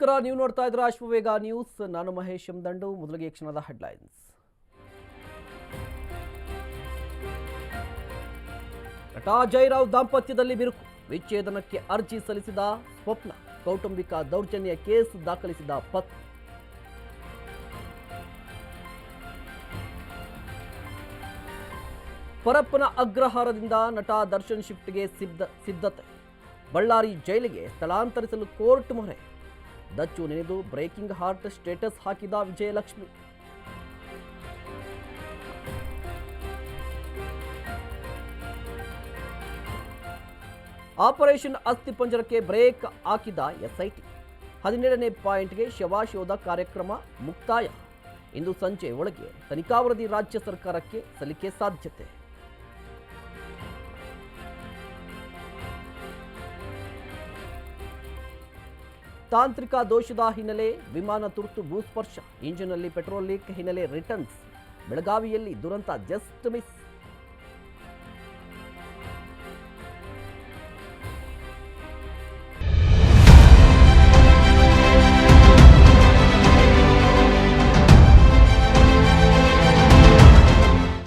ನಮಸ್ಕಾರ ನೀವು ನೋಡ್ತಾ ಇದ್ರ ಅಶ್ವವೇಗ ನ್ಯೂಸ್. ನಾನು ಮಹೇಶ್ ದಂಡು ಮೊದಲಿಗೆ ಕ್ಷಣದ ಹೆಡ್ಲೈನ್ಸ್ ನಟ ಜಯರಾವ್ ದಾಂಪತ್ಯದಲ್ಲಿ ಬಿರುಕು. ವಿಚ್ಛೇದನಕ್ಕೆ ಅರ್ಜಿ ಸಲ್ಲಿಸಿದ ಸ್ವಪ್ನ. ಕೌಟುಂಬಿಕ ದೌರ್ಜನ್ಯ ಕೇಸ್ ದಾಖಲಿಸಿದ ಪತ್ನಿ. ಪರಪ್ಪನ ಅಗ್ರಹಾರದಿಂದ ನಟ ದರ್ಶನ್ ಶಿಫ್ಟ್ಗೆ ಸಿದ್ಧ, ಸಿದ್ಧತೆ. ಬಳ್ಳಾರಿ ಜೈಲಿಗೆ ಸ್ಥಳಾಂತರಿಸಲು ಕೋರ್ಟ್ ಮೊರೆ. ದಚ್ಚು ನೆನೆದು ಬ್ರೇಕಿಂಗ್ ಹಾರ್ಟ್ ಸ್ಟೇಟಸ್ ಹಾಕಿದ ವಿಜಯಲಕ್ಷ್ಮಿ. ಆಪರೇಷನ್ ಅಸ್ಥಿಪಂಜರಕ್ಕೆ ಬ್ರೇಕ್ ಹಾಕಿದ ಎಸ್ಐಟಿ. ಹದಿನೇಳನೇ ಪಾಯಿಂಟ್ಗೆ ಶವಾಶೋಧ ಕಾರ್ಯಕ್ರಮ ಮುಕ್ತಾಯ. ಇಂದು ಸಂಜೆ ಒಳಗೆ ತನಿಖಾ ವರದಿ ರಾಜ್ಯ ಸರ್ಕಾರಕ್ಕೆ ಸಲ್ಲಿಕೆ ಸಾಧ್ಯತೆ. ತಾಂತ್ರಿಕ ದೋಷದ ಹಿನ್ನೆಲೆ ವಿಮಾನ ತುರ್ತು ಭೂಸ್ಪರ್ಶ, ಇಂಜಿನ್ನಲ್ಲಿ ಪೆಟ್ರೋಲ್ ಲೀಕ್ ಹಿನ್ನೆಲೆ ರಿಟರ್ನ್ಸ್ ಬೆಳಗಾವಿಯಲ್ಲಿ ದುರಂತ ಜಸ್ಟ್ ಮಿಸ್